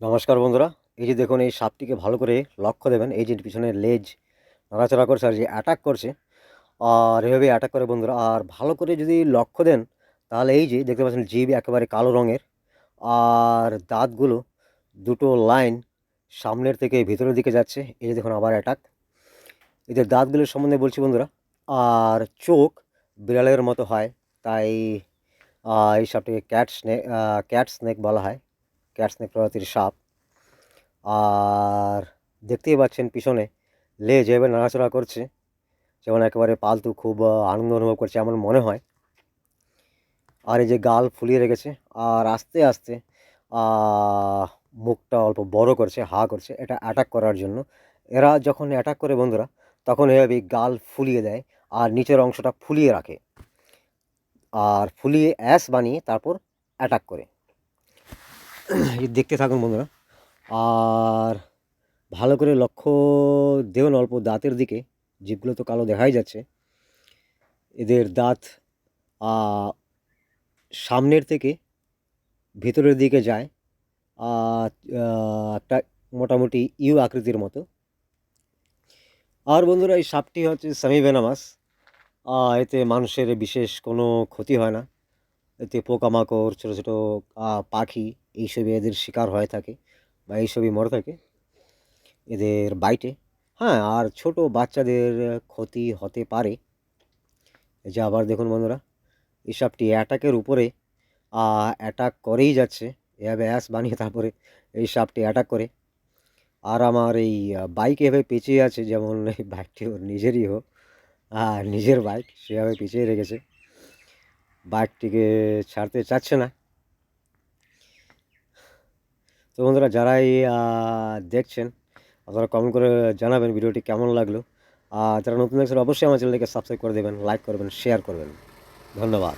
নমস্কার বন্ধুরা। এই যে দেখুন, এই সাপটিকে ভালো করে লক্ষ্য দেবেন। এই যে পিছনে লেজ নড়াচড়া করছে আর যে অ্যাটাক করছে। আর এভাবে অ্যাটাক করে বন্ধুরা। আর ভালো করে যদি লক্ষ্য দেন, তাহলে এই যে দেখতে পাচ্ছেন, জিভ একেবারে কালো রঙের। আর দাঁতগুলো দুটো লাইন সামনের থেকে ভিতরের দিকে যাচ্ছে। এই যে দেখুন, আবার অ্যাটাক এদের দাঁতগুলোর সম্বন্ধে বলছি বন্ধুরা, আর চোখ বিড়ালের মতো হয়। তাই এই সাপটিকে ক্যাট স্নেক ক্যাট স্নেক বলা হয়। ক্যাট স্নেক প্রজাতির সাপ। আর দেখতেই পাচ্ছেন পিছনে লেজ এভাবে নাড়াচড়া করছে, যেমন একেবারে পালতু খুব আনন্দ অনুভব করছে এমন মনে হয়। আর এই যে গাল ফুলিয়ে রেখেছে, আর আস্তে আস্তে মুখটা অল্প বড় করছে, হা করছে, এটা অ্যাটাক করার জন্য। এরা যখন অ্যাটাক করে বন্ধুরা, তখন এভাবে গাল ফুলিয়ে দেয়, আর নিচের অংশটা ফুলিয়ে রাখে। আর ফুলিয়ে অ্যাস বানিয়ে তারপর অ্যাটাক করে। দেখতে থাকুন বন্ধুরা। আর ভালো করে লক্ষ্য দেউন অল্প দাঁতের দিকে, জিভগুলো তো কালো দেখাই যাচ্ছে। এদের দাঁত সামনের থেকে ভেতরের দিকে যায় একটা মোটামুটি ইউ আকৃতির মতো। আর বন্ধুরা, এই সাপটি হচ্ছে সেমি ভেনামাস এতে মানুষের বিশেষ কোনো ক্ষতি হয় না। এতে পোকামাকড়, ছোটো ছোটো পাখি এইসবই এদের শিকার হয়ে থাকে বা এইসবই মরে থাকে। এদের বাইটে। হ্যাঁ আর ছোট বাচ্চাদের ক্ষতি হতে পারে। যে আবার দেখুন বন্ধুরা এই সাপটি অ্যাটাকের উপরে অ্যাটাক করেই যাচ্ছে। এভাবে অ্যাস বানিয়ে তারপরে এই সাপটি অ্যাটাক করে। আর আমার এই বাইক এভাবে পেঁচিয়ে আছে, যেমন এই বাইকটি ওর নিজেরই হোক, আর নিজের বাইক সেভাবে পিছিয়ে রেখেছে। বাইকটিকে ছাড়তে চাচ্ছে না। তো বন্ধুরা, যারাই দেখছেন, আপনারা কমেন্ট করে জানাবেন ভিডিওটি কেমন লাগল। আর যারা নতুন দেখছেন, অবশ্যই আমার চ্যানেলটিকে সাবস্ক্রাইব করে দেবেন লাইক করবেন শেয়ার করবেন। ধন্যবাদ।